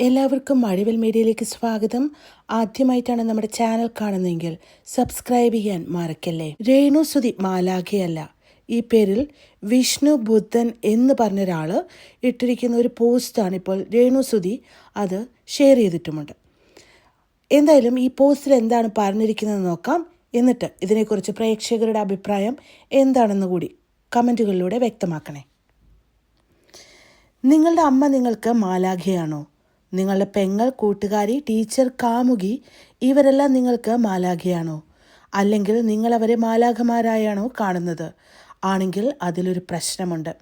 എല്ലാവർക്കും മഴവിൽ മീഡിയയിലേക്ക് സ്വാഗതം. ആദ്യമായിട്ടാണ് നമ്മുടെ ചാനൽ കാണുന്നതെങ്കിൽ സബ്സ്ക്രൈബ് ചെയ്യാൻ മറക്കല്ലേ? രേണു സുതി മാലാഖയല്ല. ഈ പേരിൽ വിഷ്ണു ബുദ്ധൻ എന്ന് പറഞ്ഞ ഒരാൾ ഇട്ടിരിക്കുന്ന ഒരു പോസ്റ്റാണ് ഇപ്പോൾ രേണു സുതി അത് ഷെയർ ചെയ്തിട്ടുമുണ്ട്. എന്തായാലും ഈ പോസ്റ്റിൽ എന്താണ് പറഞ്ഞിരിക്കുന്നത് നോക്കാം. എന്നിട്ട് ഇതിനെക്കുറിച്ച് പ്രേക്ഷകരുടെ അഭിപ്രായം എന്താണെന്ന് കൂടി കമന്റുകളിലൂടെ വ്യക്തമാക്കണേ. നിങ്ങളുടെ അമ്മ നിങ്ങൾക്ക് മാലാഖയാണോ? നിങ്ങളുടെ പെങ്ങൾ കൂട്ടുകാരി ടീച്ചർ കാമുകി ഇവരെല്ലാം നിങ്ങൾക്ക് മാലാഖയാണോ? അല്ലെങ്കിൽ നിങ്ങളവരെ മാലാഖമാരായാണോ കാണുന്നത്? ആണെങ്കിൽ അതിലൊരു പ്രശ്നമുണ്ട്.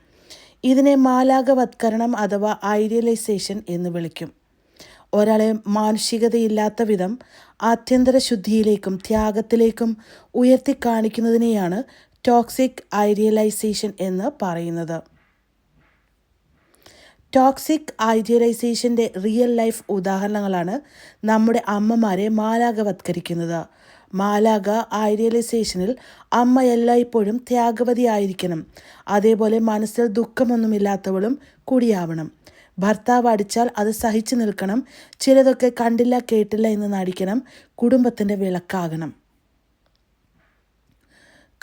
ഇതിനെ മാലാഖവത്കരണം അഥവാ ഐഡിയലൈസേഷൻ എന്ന് വിളിക്കും. ഒരാളെ മാനുഷികതയില്ലാത്ത വിധം ആത്യന്തര ശുദ്ധിയിലേക്കും ത്യാഗത്തിലേക്കും ഉയർത്തി കാണിക്കുന്നതിനെയാണ് ടോക്സിക് ഐഡിയലൈസേഷൻ എന്ന് പറയുന്നത്. ടോക്സിക് ഐഡിയലൈസേഷന്റെ റിയൽ ലൈഫ് ഉദാഹരണങ്ങളാണ് നമ്മുടെ അമ്മമാരെ മാലാകവത്കരിക്കുന്നത് മാലാക ഐഡിയലൈസേഷനിൽ അമ്മ എല്ലായ്പ്പോഴും ത്യാഗവതിയായിരിക്കണം. അതേപോലെ മനസ്സിൽ ദുഃഖമൊന്നുമില്ലാത്തവളും കൂടിയാവണം. ഭർത്താവ് അടിച്ചാൽ അത് സഹിച്ചു നിൽക്കണം. ചിലതൊക്കെ കണ്ടില്ല കേട്ടില്ല എന്ന് നടിക്കണം. കുടുംബത്തിന്റെ വിളക്കാകണം.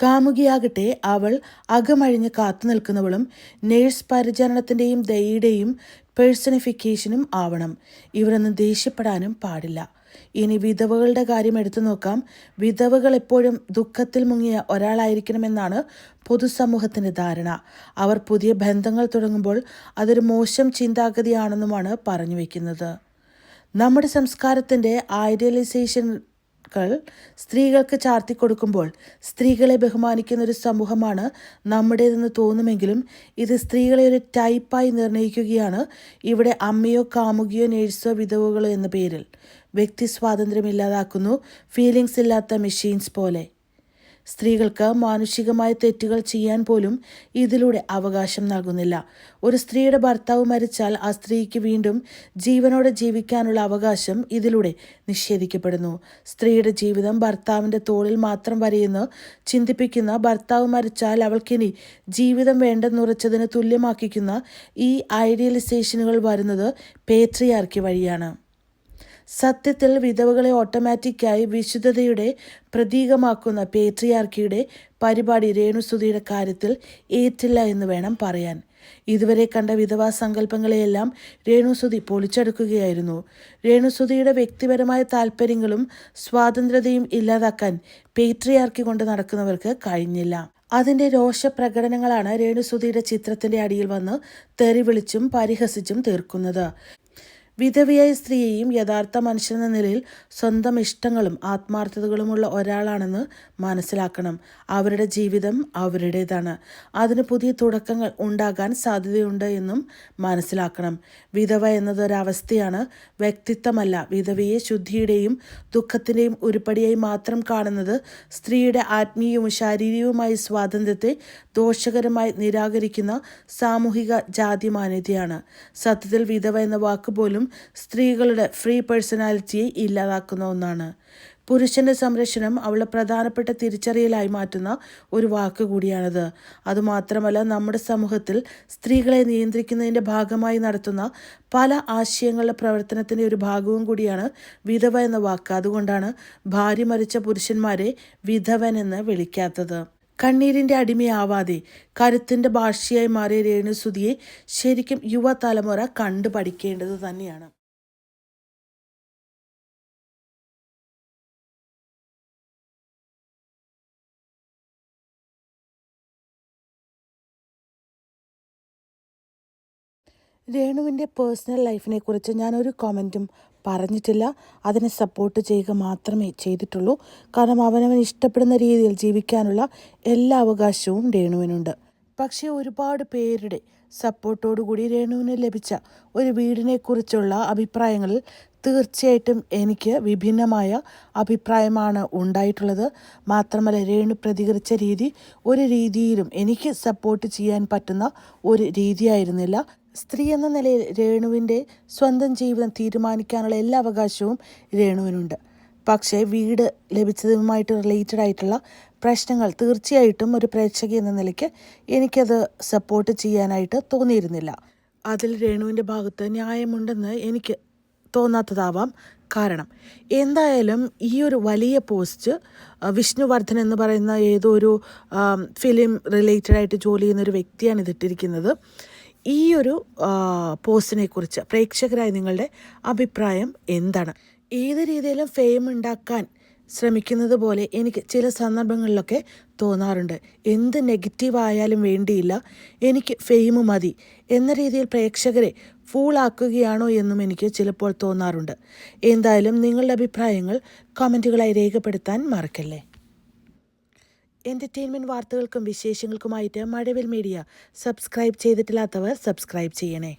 കാമുകിയാകട്ടെ അവൾ അകമഴിഞ്ഞ് കാത്തു നിൽക്കുന്നവളും നേഴ്സ് പരിചരണത്തിന്റെയും ദയയുടെയും പേഴ്സണിഫിക്കേഷനും ആവണം. ഇവരൊന്നും ദേഷ്യപ്പെടാനും പാടില്ല. ഇനി വിധവകളുടെ കാര്യം എടുത്തു നോക്കാം. വിധവകൾ എപ്പോഴും ദുഃഖത്തിൽ മുങ്ങിയ ഒരാളായിരിക്കണമെന്നാണ് പൊതുസമൂഹത്തിന്റെ ധാരണ. അവർ പുതിയ ബന്ധങ്ങൾ തുടങ്ങുമ്പോൾ അതൊരു മോശം ചിന്താഗതിയാണെന്നുമാണ് പറഞ്ഞു വയ്ക്കുന്നത് നമ്മുടെ സംസ്കാരത്തിന്റെ ഐഡിയലൈസേഷൻ കൾ സ്ത്രീകൾക്ക് ചാർത്തിക്കൊടുക്കുമ്പോൾ സ്ത്രീകളെ ബഹുമാനിക്കുന്ന ഒരു സമൂഹമാണ് നമ്മുടേതെന്ന് തോന്നുമെങ്കിലും ഇത് സ്ത്രീകളെ ഒരു ടൈപ്പായി നിർണയിക്കുകയാണ് ഇവിടെ അമ്മയോ കാമുകിയോ നേഴ്സോ വിധവുകളോ എന്ന പേരിൽ. വ്യക്തി സ്വാതന്ത്ര്യം ഇല്ലാതാക്കുന്നു ഫീലിങ്സ് ഇല്ലാത്ത മെഷീൻസ് പോലെ. സ്ത്രീകൾക്ക് മാനുഷികമായ തെറ്റുകൾ ചെയ്യാൻ പോലും ഇതിലൂടെ അവകാശം നൽകുന്നില്ല. ഒരു സ്ത്രീയുടെ ഭർത്താവ് മരിച്ചാൽ ആ സ്ത്രീക്ക് വീണ്ടും ജീവനോടെ ജീവിക്കാനുള്ള അവകാശം ഇതിലൂടെ നിഷേധിക്കപ്പെടുന്നു. സ്ത്രീയുടെ ജീവിതം ഭർത്താവിന്റെ തോളിൽ മാത്രം വരെയെന്ന് ചിന്തിപ്പിക്കുന്ന ഭർത്താവ് മരിച്ചാൽ അവൾക്കിനി ജീവിതം വേണ്ടെന്നുറച്ചതിന് തുല്യമാക്കിക്കുന്ന ഈ ഐഡിയലൈസേഷനുകൾ വരുന്നത് പേട്രിയാർക്കി വഴിയാണ്. സത്യത്തിൽ വിധവകളെ ഓട്ടോമാറ്റിക്കായി വിശുദ്ധതയുടെ പ്രതീകമാക്കുന്ന പേട്രിയാർക്കിയുടെ പരിപാടി രേണുസുതിയുടെ കാര്യത്തിൽ ഏറ്റില്ല എന്ന് വേണം പറയാൻ. ഇതുവരെ കണ്ട വിധവാ സങ്കല്പങ്ങളെയെല്ലാം രേണുസുതി പൊളിച്ചെടുക്കുകയായിരുന്നു. രേണുസുതിയുടെ വ്യക്തിപരമായ താല്പര്യങ്ങളും സ്വാതന്ത്ര്യതയും ഇല്ലാതാക്കാൻ പേട്രിയാർക്കി കൊണ്ട് നടക്കുന്നവർക്ക് കഴിഞ്ഞില്ല. അതിന്റെ രോഷപ്രകടനങ്ങളാണ് രേണുസുതിയുടെ ചിത്രത്തിന്റെ അടിയിൽ വന്ന് തെറി വിളിച്ചും പരിഹസിച്ചും തീർക്കുന്നത്. വിധവയായ സ്ത്രീയെയും യഥാർത്ഥ മനുഷ്യനെന്ന നിലയിൽ സ്വന്തം ഇഷ്ടങ്ങളും ആത്മാർത്ഥതകളുമുള്ള ഒരാളാണെന്ന് മനസ്സിലാക്കണം. അവരുടെ ജീവിതം അവരുടേതാണ്. അതിന് പുതിയ തുടക്കങ്ങൾ ഉണ്ടാകാൻ സാധ്യതയുണ്ട് എന്നും മനസ്സിലാക്കണം. വിധവ എന്നതൊരവസ്ഥയാണ് വ്യക്തിത്വമല്ല. വിധവയെ ശുദ്ധിയുടെയും ദുഃഖത്തിന്റെയും ഉരുപ്പടിയായി മാത്രം കാണുന്നത് സ്ത്രീയുടെ ആത്മീയവും ശാരീരികവുമായ സ്വാതന്ത്ര്യത്തെ ദോഷകരമായി നിരാകരിക്കുന്ന സാമൂഹിക ജാതി മാന്യതയാണ് സത്യത്തിൽ വിധവ എന്ന വാക്ക് പോലും സ്ത്രീകളുടെ ഫ്രീ പേഴ്സണാലിറ്റിയെ ഇല്ലാതാക്കുന്ന ഒന്നാണ്. പുരുഷന്റെ സംരക്ഷണം അവളെ പ്രധാനപ്പെട്ട തിരിച്ചറിയലായി മാറ്റുന്ന ഒരു വാക്ക് കൂടിയാണിത്. അതുമാത്രമല്ല നമ്മുടെ സമൂഹത്തിൽ സ്ത്രീകളെ നിയന്ത്രിക്കുന്നതിന്റെ ഭാഗമായി നടത്തുന്ന പല ആശയങ്ങളുടെ പ്രവർത്തനത്തിന്റെ ഒരു ഭാഗവും കൂടിയാണ് വിധവ എന്ന വാക്ക്. അതുകൊണ്ടാണ് ഭാര്യ മരിച്ച പുരുഷന്മാരെ വിധവൻ എന്ന് വിളിക്കാത്തത്. കണ്ണീരിന്റെ അടിമയാവാതെ കരുത്തിന്റെ ഭാഷയായി മാറിയ രേണുസുതിയെ ശരിക്കും യുവതലമുറ കണ്ടു പഠിക്കേണ്ടത് തന്നെയാണ്. രേണുവിന്റെ പേഴ്സണൽ ലൈഫിനെ കുറിച്ച് ഞാനൊരു കമന്റും പറഞ്ഞിട്ടില്ല. അതിനെ സപ്പോർട്ട് ചെയ്യുക മാത്രമേ ചെയ്തിട്ടുള്ളൂ. കാരണം അവനവൻ ഇഷ്ടപ്പെടുന്ന രീതിയിൽ ജീവിക്കാനുള്ള എല്ലാ അവകാശവും രേണുവിനുണ്ട്. പക്ഷേ ഒരുപാട് പേരുടെ സപ്പോർട്ടോടുകൂടി രേണുവിന് ലഭിച്ച ഒരു വീടിനെക്കുറിച്ചുള്ള അഭിപ്രായങ്ങളിൽ തീർച്ചയായിട്ടും എനിക്ക് വിഭിന്നമായ അഭിപ്രായമാണ് ഉണ്ടായിട്ടുള്ളത്. മാത്രമല്ല രേണു പ്രതികരിച്ച രീതി ഒരു രീതിയിലും എനിക്ക് സപ്പോർട്ട് ചെയ്യാൻ പറ്റുന്ന ഒരു രീതിയായിരുന്നില്ല. സ്ത്രീ എന്ന നിലയിൽ രേണുവിന്റെ സ്വന്തം ജീവിതം തീരുമാനിക്കാനുള്ള എല്ലാ അവകാശവും രേണുവിനുണ്ട്. പക്ഷേ വീട് ലഭിച്ചതുമായിട്ട് റിലേറ്റഡ് ആയിട്ടുള്ള പ്രശ്നങ്ങൾ തീർച്ചയായിട്ടും ഒരു പ്രേക്ഷക എന്ന നിലയ്ക്ക് എനിക്കത് സപ്പോർട്ട് ചെയ്യാനായിട്ട് തോന്നിയിരുന്നില്ല. അതിൽ രേണുവിന്റെ ഭാഗത്ത് ന്യായമുണ്ടെന്ന് എനിക്ക് തോന്നാത്തതാവാം കാരണം. എന്തായാലും ഈ ഒരു വലിയ പോസ്റ്റ് വിഷ്ണുവർദ്ധൻ എന്ന് പറയുന്ന ഏതോ ഒരു ഫിലിം റിലേറ്റഡായിട്ട് ജോലി ചെയ്യുന്ന ഒരു വ്യക്തിയാണ് ഇതിട്ടിരിക്കുന്നത്. ഈ ഒരു പോസ്റ്റിനെ കുറിച്ച് പ്രേക്ഷകരായ നിങ്ങളുടെ അഭിപ്രായം എന്താണ്? ഏത് രീതിയിലും ഫെയിം ഉണ്ടാക്കാൻ ശ്രമിക്കുന്നത് പോലെ എനിക്ക് ചില സന്ദർഭങ്ങളിലൊക്കെ തോന്നാറുണ്ട്. എന്ത് നെഗറ്റീവ് ആയാലും വേണ്ടിയില്ല എനിക്ക് ഫെയിം മതി എന്ന രീതിയിൽ പ്രേക്ഷകരെ ഫൂളാക്കുകയാണോ എന്നും എനിക്ക് ചിലപ്പോൾ തോന്നാറുണ്ട്. എന്തായാലും നിങ്ങളുടെ അഭിപ്രായങ്ങൾ കമന്റുകളായി രേഖപ്പെടുത്താൻ മറക്കല്ലേ? എന്റർടൈൻമെന്റ് വാർത്തകൾക്കും വിശേഷങ്ങൾക്കുമായിട്ട് മഴവിൽ മീഡിയ. സബ്സ്ക്രൈബ് ചെയ്തിട്ടില്ലാത്തവർ സബ്സ്ക്രൈബ് ചെയ്യണേ.